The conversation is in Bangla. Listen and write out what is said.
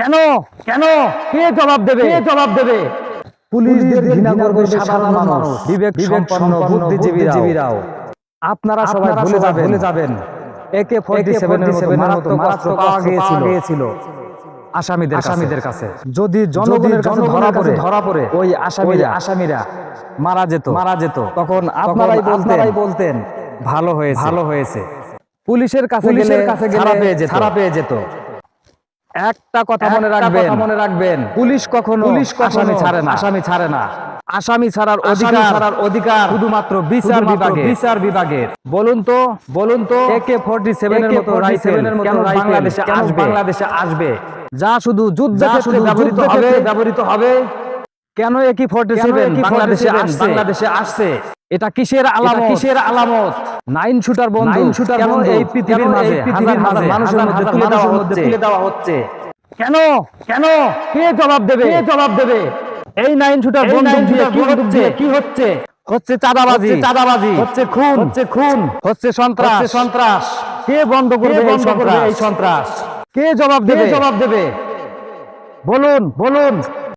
কেন? কেন? কে জবাব দেবে? কে জবাব দেবে? পুলিশদের ঘৃণা করবে সাধারণ মানুষ। বিবেক সম্পন্ন বুদ্ধিজীবীরাও। আপনারা সবাই ভুলে যাবেন। ভুলে যাবেন। একে ফোর্টি সেভেনের মতো মারাত্মক অস্ত্র পাওয়া গিয়েছিল। আসামিদের আসামিদের কাছে। যদি জনগণের কাছে ধরা পড়ে ধরা পড়ে ওই আসামিরা আসামিরা মারা যেত। মারা যেত। তখন আপনারাই বলতেন বলতেন ভালো হয়েছে। ভালো হয়েছে। পুলিশের কাছে গেলে কাছে গেলে পেয়ে যেত। ছাড়া পেয়ে যেত। একটা কথা মনে রাখবেন। মনে রাখবেন। পুলিশ কখনো পুলিশ আসামি ছাড়ে না। আসামি ছাড়ে না। আসামি ছাড়ার অধিকার ছাড়ার অধিকার শুধুমাত্র বিচার বিভাগে বিচার বিভাগের। বলুন তো বলুন তো একে ফোর্টি সেভেনের মতো রাইফেলের মতো বাংলাদেশে আসবে? বাংলাদেশে আসবে? যা শুধু যুদ্ধ ক্ষেত্রে ব্যবহৃত হবে। ব্যবহৃত হবে। কেন একই ফোর্টি সেভেন বাংলাদেশে আসছে? বাংলাদেশে আসছে? এটা কিসের আলামত? কিসের আলামত? নাইন শুটার বন্ধু নাইন শুটার কেন এই পৃথিবীর মাঝে? হাজার হাজার মানুষের মধ্যে তুলে দেওয়া হচ্ছে তুলে দেওয়া হচ্ছে। কেন? কেন? কে জবাব দেবে? কে জবাব দেবে? এই নাইন শুটার বন্দুক দিয়ে কি হচ্ছে? কি হচ্ছে? হচ্ছে চাঁদাবাজি। চাঁদাবাজি। হচ্ছে খুন। হচ্ছে খুন। হচ্ছে সন্ত্রাস। হচ্ছে সন্ত্রাস। কে বন্ধ করবে এই বন্ধ করবে সন্ত্রাস এই সন্ত্রাস? কে জবাব দেবে? জবাব দেবে? বলুন বলুন।